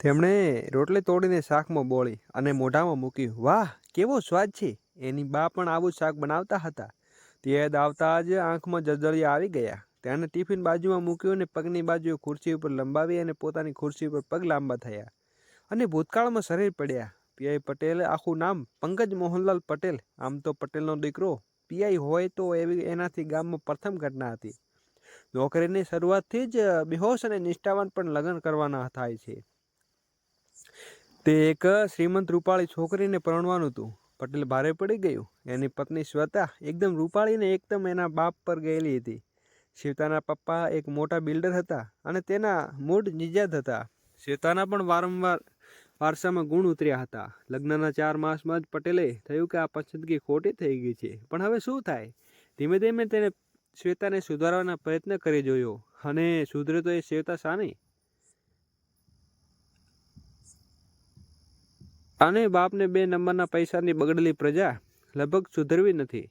તેમણે રોટલી તોડીને શાકમાં બોળી અને મોઢામાં મૂક્યું, વાહ, કેવો સ્વાદ છે. એની બા પણ આવું શાક બનાવતા હતા. તે યાદ આવતા જ આંખમાં જજળિયા આવી ગયા. તેણે ટિફિન બાજુમાં મૂક્યું અને પગની બાજુએ ખુરશી ઉપર લંબાવી અને પોતાની ખુરશી ઉપર પગ લાંબા થયા. અને ભૂતકાળમાં શરીર પડ્યા. પીઆઈ પટેલ આખું નામ પંકજ મોહનલાલ પટેલ. આમ તો પટેલનો દીકરો. પીઆઈ હોય તો એવી એનાથી ગામમાં પ્રથમ ઘટના હતી. નોકરીની શરૂઆતથી જ બેહોશ અને નિષ્ઠાવાન પણ લગ્ન કરવાના થાય છે. તે એક શ્રીમંત રૂપાળી છોકરીને પરણવાનું હતું. પટેલ ભારે પડી ગયું. એની પત્ની શ્વેતા એકદમ રૂપાળીને એકદમ એના બાપ પર ગયેલી હતી. શ્વેતાના પપ્પા એક મોટા બિલ્ડર હતા અને તેના મૂળ નિજાત હતા. શ્વેતાના પણ વારંવાર વારસામાં ગુણ ઉતર્યા હતા. લગ્નના ચાર માસમાં જ પટેલે થયું કે આ પસંદગી ખોટી થઈ ગઈ છે. પણ હવે શું થાય? ધીમે ધીમે તેને શ્વેતાને સુધારવાના પ્રયત્ન કરી જોયો. અને સુધરે તો એ શ્વેતા સાની અને બાપને બે નંબરના પૈસાની બગડેલી પ્રજા લગભગ સુધરવી નથી.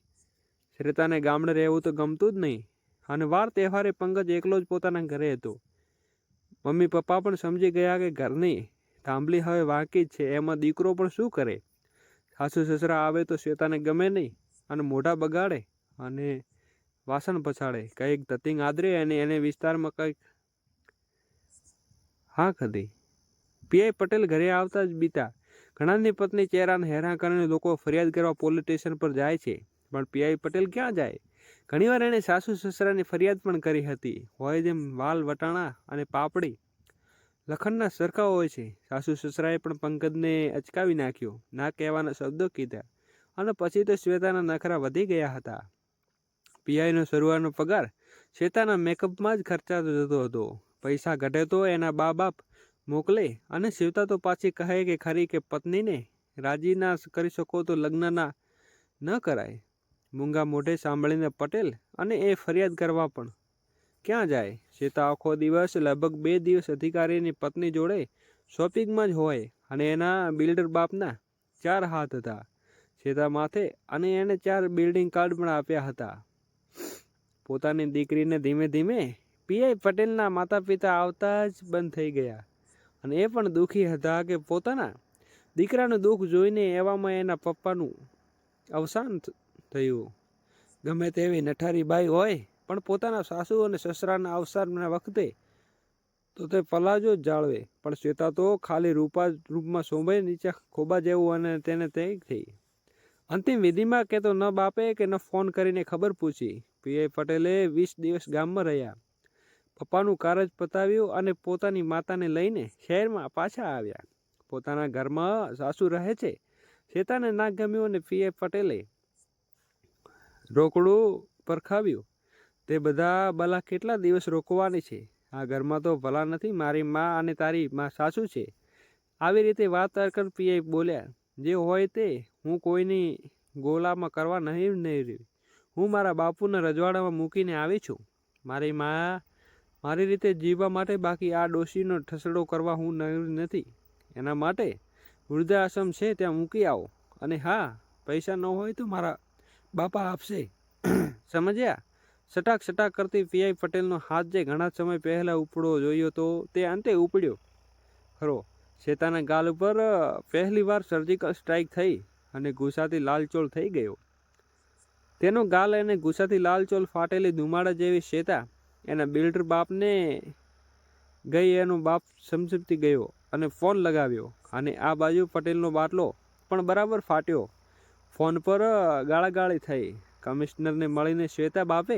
શ્રેતાને ગામડે રહેવું તો ગમતું જ નહીં. અને વાર તહેવારે પંકજ એકલો જ પોતાના ઘરે હતો. મમ્મી પપ્પા પણ સમજી ગયા કે ઘરની થાંભલી હવે વાંકી જ છે, એમાં દીકરો પણ શું કરે? સાસુ સસરા આવે તો શ્વેતાને ગમે નહીં અને મોઢા બગાડે અને વાસણ પછાડે. કંઈક ધતિંગ આદરે અને એને વિસ્તારમાં કંઈક હા કદી પીઆઈ પટેલ ઘરે આવતા જ બીતા. ઘણાની પત્ની ચહેરાને હેરાન કરીને લોકો ફરિયાદ કરવા પોલીસ સ્ટેશન પર જાય છે, પણ પીઆઈ પટેલ ક્યાં જાય? ઘણીવાર એણે સાસુ સસરાની ફરિયાદ પણ કરી હતી, હોય જેમ વાલ વટાણા અને પાપડી. લખનના સરખા હોય છે, સાસુ સસરાએ પણ પંકજને અચકાવી નાખ્યો, ના કહેવાના શબ્દો કીધા, અને પછી તો શ્વેતાના નખરા વધી ગયા હતા. પીઆઈનો શરૂઆતનો પગાર શ્વેતાના મેકઅપમાં જ ખર્ચાતો જતો હતો, પૈસા ઘટે તો એના બા બાપ મોકલે અને શિવતા તો પાછી કહે કે ખરી કે પત્નીને રાજી ના કરી શકો તો લગ્નના ન કરાય. મૂંગા મોઢે સાંભળીને પટેલ અને એ ફરિયાદ કરવા પણ ક્યાં જાય? શ્વેતા આખો દિવસ, લગભગ બે દિવસ અધિકારીની પત્ની જોડે શોપિંગમાં જ હોય અને એના બિલ્ડર બાપના ચાર હાથ હતા. શ્વેતા માથે અને એણે ચાર બિલ્ડિંગ કાર્ડ પણ આપ્યા હતા. પોતાની દીકરીને ધીમે ધીમે પીઆઈ પટેલના માતા પિતા આવતા જ બંધ થઈ ગયા. અને એ પણ દુઃખી હતા કે પોતાના દીકરાનું દુઃખ જોઈને એવામાં એના પપ્પાનું અવસાન થયું. ગમે તેવી નઠારી બાઈ હોય, પણ પોતાના સાસુ અને સસરાના અવસાનના વખતે તો તે પલાજો જ જાળવે, પણ શ્વેતા તો ખાલી રૂપા રૂપમાં સોંભાઈ નીચે ખોબા જેવું અને તેને તે થઈ. અંતિમ વિધિમાં કે તો ન બાપે કે ન ફોન કરીને ખબર પૂછી. પીએ પટેલે વીસ દિવસ ગામમાં રહ્યા. પપ્પાનું કારજ પતાવ્યું અને પોતાની માતાને લઈને શહેરમાં પાછા આવ્યા. પોતાના ઘરમાં સાસુ રહે છે. શેતાને ના ગમ્યું અને પીએ પટેલે રોકડું પરખાવ્યું. તે બધા બલા કેટલા દિવસ રોકવાની છે? આ ઘરમાં તો ભલા નથી, મારી મા અને તારી મા સાસુ છે. આવી રીતે વાત કર પીએ બોલ્યા, જે હોય તે હું કોઈની ગોલામાં કરવા નહીં નહીં રહ્યું હું મારા બાપુને રજવાડામાં મૂકીને આવી છું. મારી મા મારી રીતે જીવવા માટે બાકી આ ડોશીનો ઠસડો કરવા હું નથી. એના માટે વૃદ્ધાશ્રમ છે ત્યાં મૂકી આવો. અને હા, પૈસા ન હોય તો મારા બાપા આપશે. સમજ્યા? સટાક સટાક કરતી પીઆઈ પટેલનો હાથ જે ઘણા સમય પહેલાં ઉપડો જોયો તો તે અંતે ઉપડ્યો. ખરો, શેતાના ગાલ ઉપર પહેલીવાર સર્જિકલ સ્ટ્રાઇક થઈ અને ગુસ્સાથી લાલચોળ થઈ ગયો. તેનો ગાલ અને ગુસ્સાથી લાલચોળ ફાટેલી ધુમાડા જેવી શેતા એના બિલ્ડર બાપને ગઈ એનો બાપ સમસમતી ગયો અને ફોન લગાવ્યો. અને આ બાજુ પટેલનો બાટલો પણ બરાબર ફાટ્યો. ફોન પર ગાળાગાળી થઈ. કમિશનરને મળીને શ્વેતા બાપે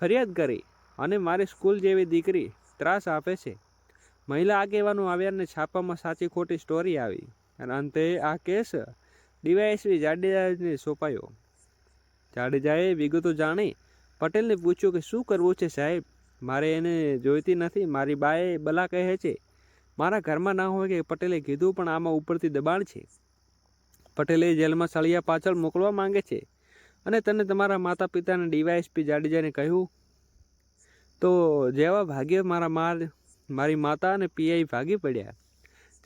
ફરિયાદ કરી અને મારી સ્કૂલ જેવી દીકરી ત્રાસ આપે છે. મહિલા આગેવાનો આવ્યા અને છાપામાં સાચી ખોટી સ્ટોરી આવી. અને અંતે આ કેસ ડીવાયએસપી જાડેજાને સોંપાયો. જાડેજાએ વિગતો જાણી પટેલને પૂછ્યું કે શું કરવું છે સાહેબ? મારે એને જોઈતી નથી, મારી બાએ બલા કહે છે, મારા ઘરમાં ના હોય કે પટેલે કીધું પણ આમાં ઉપરથી દબાણ છે. પટેલે જેલમાં સળિયા પાછળ મોકલવા માંગે છે અને તને તમારા માતા પિતાને ડીવાયએસપી જાડેજાને કહ્યું. તો જેવા ભાગ્ય મારા માર, મારી માતા અને પીઆઈ ભાગી પડ્યા.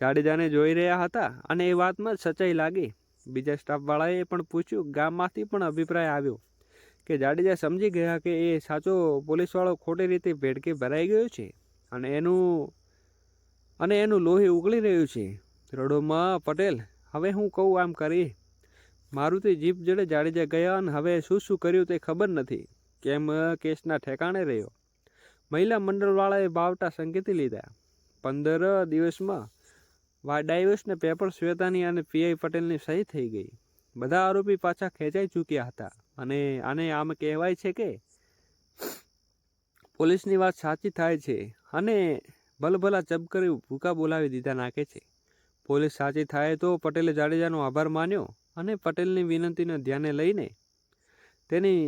જાડેજાને જોઈ રહ્યા હતા અને એ વાતમાં જ સચ્ચાઈ લાગી. બીજા સ્ટાફવાળાએ પણ પૂછ્યું, ગામમાંથી પણ અભિપ્રાય આવ્યો? કે જાડેજા સમજી ગયા કે એ સાચો પોલીસવાળો ખોટી રીતે ભેડકે ભરાઈ ગયો છે અને એનું અને એનું લોહી ઉકળી રહ્યું છે. રડોમાં પટેલ, હવે હું કહું આમ કરી. મારુતિ જીપ જડે જાડેજા ગયા અને હવે શું શું કર્યું તે ખબર નથી. કેમ કેસના ઠેકાણે રહ્યો. મહિલા મંડળવાળાએ બાવટા સંકેતી લીધા. પંદર દિવસમાં વા ડાયવર્સને પેપર શ્વેતાની અને પીઆઈ પટેલની સહી થઈ ગઈ. બધા આરોપી પાછા ખેંચાઈ ચૂક્યા હતા. અને આને આમ કહેવાય છે કે પોલીસની વાત સાચી થાય છે અને ભલભલા ચબ કરી ભૂકા બોલાવી દીધા નાખે છે. પોલીસ સાચી થાય તો પટેલે જાડેજાનો આભાર માન્યો અને પટેલની વિનંતીને ધ્યાને લઈને તેની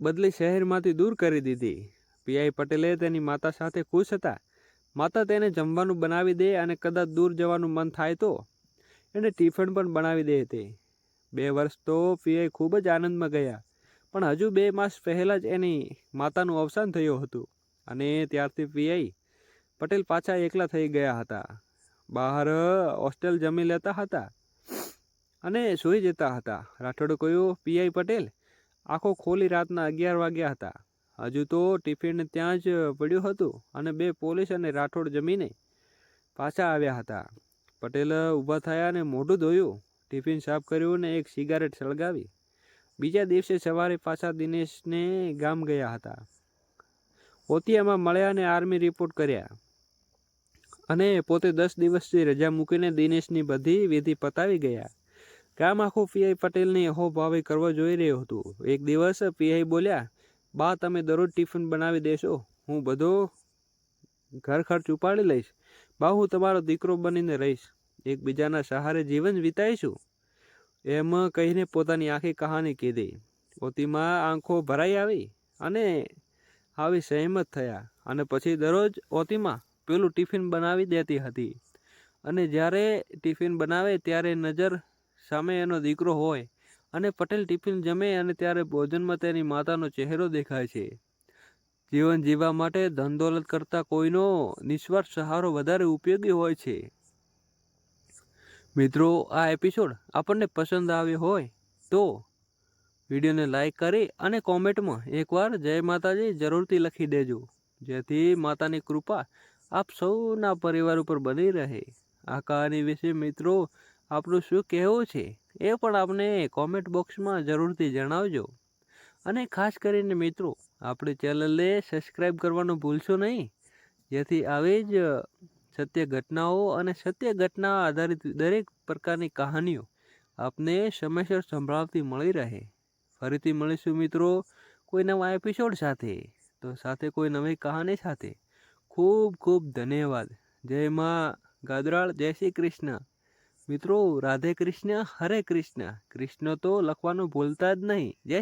બદલી શહેરમાંથી દૂર કરી દીધી. પીઆઈ પટેલે તેની માતા સાથે ખુશ હતા. માતા તેને જમવાનું બનાવી દે અને કદાચ દૂર જવાનું મન થાય તો એને ટિફિન પણ બનાવી દે તે. બે વર્ષ તો પીઆઈ ખૂબ જ આનંદમાં ગયા. પણ હજુ બે માસ પહેલાં જ એની માતાનું અવસાન થયું હતું અને ત્યારથી પીઆઈ પટેલ પાછા એકલા થઈ ગયા હતા. બહાર હોસ્ટેલ જમી લેતા હતા અને સૂઈ જતા હતા. રાઠોડ કહ્યું, પીઆઈ પટેલ, આખો ખોલી રાતના અગિયાર વાગ્યા હતા. હજુ તો ટિફિન ત્યાં જ પડ્યું હતું અને બે પોલીસ અને રાઠોડ જમીને પાછા આવ્યા હતા. પટેલ ઊભા થયા અને મોઢું ધોયું. ટિફિન સાફ કર્યું ને એક સિગારેટ સળગાવી. બીજા દિવસે સવારે પાછા દિનેશને ગામ ગયા હતા. ઓતિયામાં મળ્યા અને આર્મી રિપોર્ટ કર્યા. અને પોતે દસ દિવસથી રજા મૂકીને દિનેશની બધી વિધિ પતાવી ગયા. ગામ આખું પીઆઈ પટેલની અહોભાવે કરવા જોઈ રહ્યું હતું. એક દિવસ પીઆઈ બોલ્યા, બા, તમે દરરોજ ટિફિન બનાવી દેશો. હું બધો ઘર ખર્ચ ઉપાડી લઈશ. બા, હું તમારો દીકરો બનીને રહીશ. એકબીજાના સહારે જીવન વિતાઈશું? એમ કહીને પોતાની આખી કહાની કીધી. ઓતીમાં આંખો ભરાઈ આવી અને આવી સહેમત થયા અને પછી દરરોજ ઓતીમાં પેલું ટિફિન બનાવી દેતી હતી. અને જ્યારે ટિફિન બનાવે ત્યારે નજર સામે એનો દીકરો હોય અને પટેલ ટિફિન જમે અને ત્યારે ભોજનમાં તેની માતાનો ચહેરો દેખાય છે. જીવન જીવવા માટે ધન દોલત કરતાં કોઈનો નિસ્વાર્થ સહારો વધારે ઉપયોગી હોય છે. મિત્રો, આ એપિસોડ આપણને પસંદ આવ્યો હોય તો વિડીયોને લાઈક કરી અને કોમેન્ટમાં એકવાર જય માતાજી જરૂરથી લખી દેજો. જેથી માતાની કૃપા આપ સૌના પરિવાર ઉપર બની રહે. આ કહાની વિશે મિત્રો આપણું શું કહેવું છે એ પણ આપને કોમેન્ટ બોક્સમાં જરૂરથી જણાવજો. અને ખાસ કરીને મિત્રો, આપણી ચેનલને સબસ્ક્રાઈબ કરવાનું ભૂલશો નહીં. જેથી આવી જ સત્ય ઘટનાઓ અને સત્ય ઘટના આધારિત દરેક પ્રકારની કહાનીઓ આપને સમયસર સંભળાવતી મળી રહે. ફરીથી મળીશું મિત્રો કોઈ નવા એપિસોડ સાથે. તો સાથે કોઈ નવી કહાની સાથે. ખૂબ ખૂબ ધન્યવાદ. જય મા ગાદરાળ, જય શ્રી કૃષ્ણ. મિત્રો રાધે કૃષ્ણ, હરે કૃષ્ણ. કૃષ્ણ તો લખવાનું ભૂલતા જ નહીં. જય